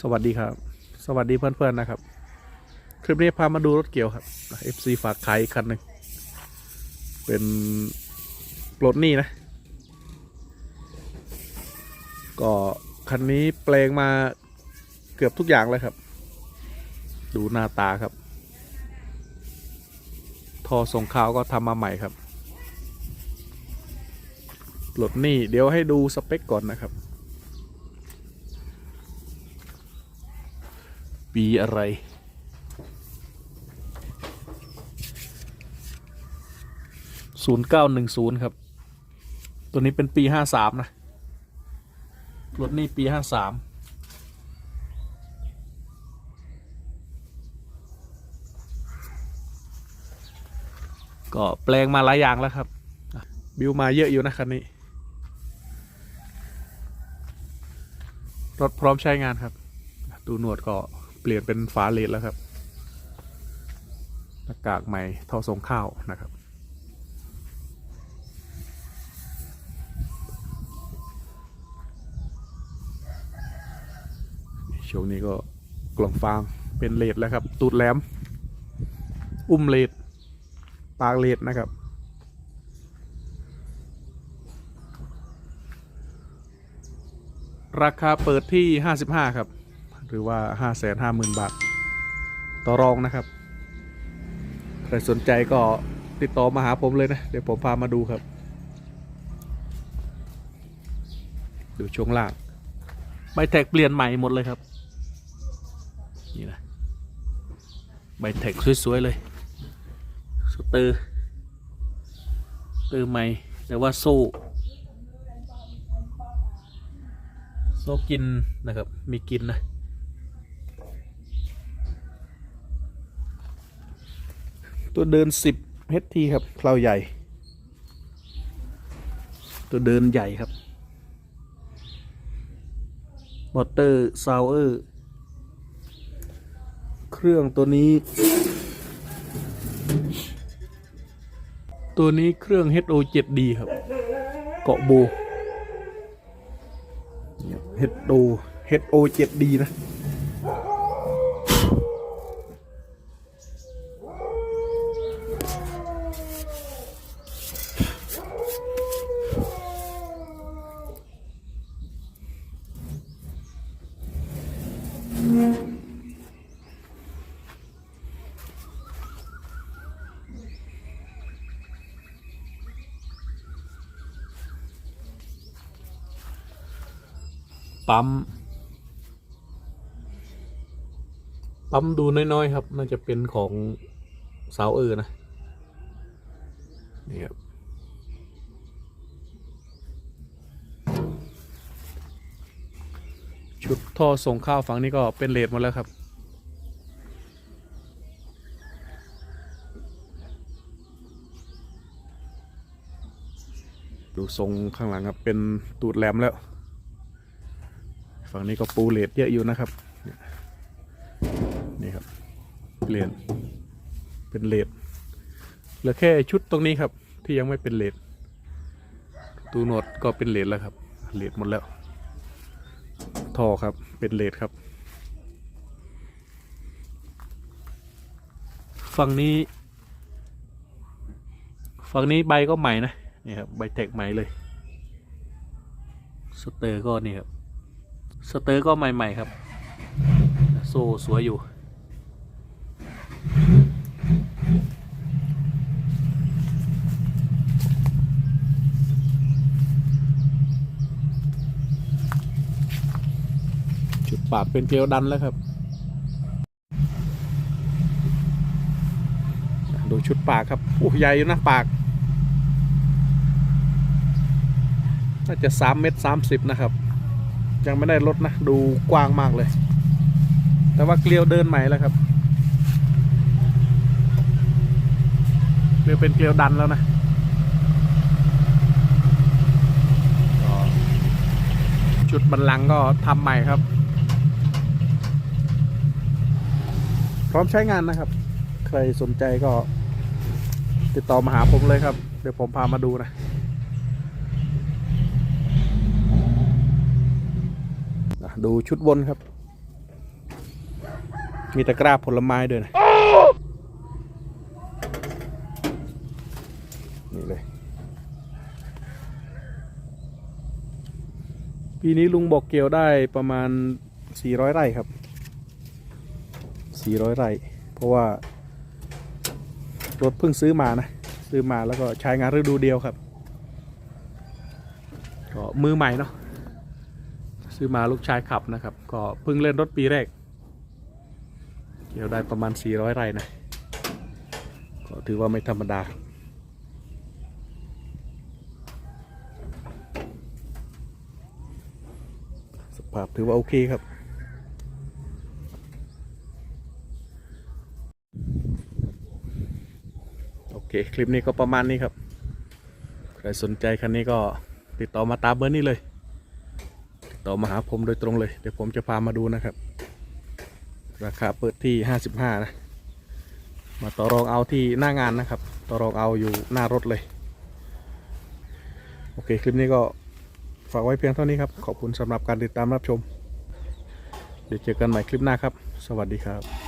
สวัสดีครับ สวัสดีเพื่อนๆนะครับ คลิปนี้พามาดูรถเกี่ยวครับ FC ฝากขายคันหนึ่งเป็นปลดหนี้นะ ก็คันนี้แปลงมาเกือบทุกอย่างเลยครับ ดูหน้าตาครับ ทอส่งข่าวก็ทำมาใหม่ครับปลดหนี้เดี๋ยวให้ดูสเปคก่อนนะครับ ปีอะไร ศูนย์เก้าหนึ่งศูนย์ครับ ตัวนี้เป็นปีห้าสามนะ รถนี่ปีห้าสามก็แปลงมาหลายอย่างแล้วครับ บิวมาเยอะอยู่นะคันนี้ รถพร้อมใช้งานครับ ดูหนวดก็ เปลี่ยนเป็นฝาเลดแล้วครับหน้ากากใหม่ท่อส่งข้าวนะครับ ช่วงนี้ก็กล่องฟางเป็นเลดแล้วครับ ตูดแหลม อุ้มเลดปากเลดนะครับราคาเปิดที่ 55 ครับ รือว่า 550,000 บาท ต่อรองนะครับ ใครสนใจก็ติดต่อมาหาผมเลยนะ เดี๋ยวผมพามาดูครับ ดูช่วงล่างใบแท็กเปลี่ยนใหม่หมดเลยครับ นี่นะใบแท็กสวยๆเลยสเตอร์เตอร์ใหม่ แต่ว่าโซ่โซ่กินนะครับ มีกินนะ ตัวเดิน 10 HT ครับเพลาใหญ่ ตัวเดินใหญ่ครับมอเตอร์ซาวเออร์ เครื่องตัวนี้ ตัวนี้เครื่อง HO 7D ครับ เกาะโบ HO HO 7D นะ ปั๊ม ปั๊มดูน้อยๆครับ น่าจะเป็นของสาวเออนะ นี่ครับชุดท่อส่งข้าวฝั่งนี้ก็เป็นเลดหมดแล้วครับ ดูทรงข้างหลังครับ เป็นตูดแหลมแล้ว ฝั่งนี้ก็ปูเลดเยอะอยู่นะครับ นี่ครับ เปลี่ยนเป็นเลดเหลือแค่ชุดตรงนี้ครับ ที่ยังไม่เป็นเลดตูโนดก็เป็นเลดแล้วครับ เลดหมดแล้วท่อครับเป็นเลดครับ ฝั่งนี้ฝั่งนี้ใบก็ใหม่นะนี่ครับใบแตกใหม่เลย สเตอร์ก็นี่ครับ สเตอร์ก็ใหม่ ๆ ครับ โซ่สวยอยู่ จุดปากเป็นเกลียวดันแล้วครับ ดูชุดปากครับอู้ใหญ่อยู่นะปากน่าจะสามเมตรสามสิบนะครับ ยังไม่ได้ลดนะ ดูกว้างมากเลย แต่ว่าเกลียวเดินใหม่แล้วครับเกลียวเป็นเกลียวดันแล้วนะก็ชุดบันลังก็ทำใหม่ครับ พร้อมใช้งานนะครับ ใครสนใจก็ติดต่อมาหาผมเลยครับ เดี๋ยวผมพามาดูนะ อะ ดูชุดบนครับ มีตะกร้าผลไม้ด้วยนะนี่เลย ปีนี้ลุงบอกเกี่ยวได้ประมาณ 400 ไร่ครับ 400 ไร่ เพราะว่ารถเพิ่งซื้อมานะ ซื้อมาแล้วก็ใช้งานฤดูเดียวครับ ก็มือใหม่เนาะ ซื้อมาลูกชายขับนะครับ ก็เพิ่งเล่นรถปีแรก เกี่ยวได้ประมาณ 400 ไร่นะก็ถือว่าไม่ธรรมดาสภาพถือว่าโอเคครับโอเคคลิปนี้ก็ประมาณนี้ครับ ใครสนใจคันนี้ก็ติดต่อมาตามเบอร์นี้เลย ต่อมาหาผมโดยตรงเลย เดี๋ยวผมจะพามาดูนะครับ ราคาเปิดที่55นะ มาต่อรองเอาที่หน้างานนะครับ ต่อรองเอาอยู่หน้ารถเลย โอเค คลิปนี้ก็ฝากไว้เพียงเท่านี้ครับ ขอบคุณสำหรับการติดตามรับชม เดี๋ยวเจอกันใหม่คลิปหน้าครับ สวัสดีครับ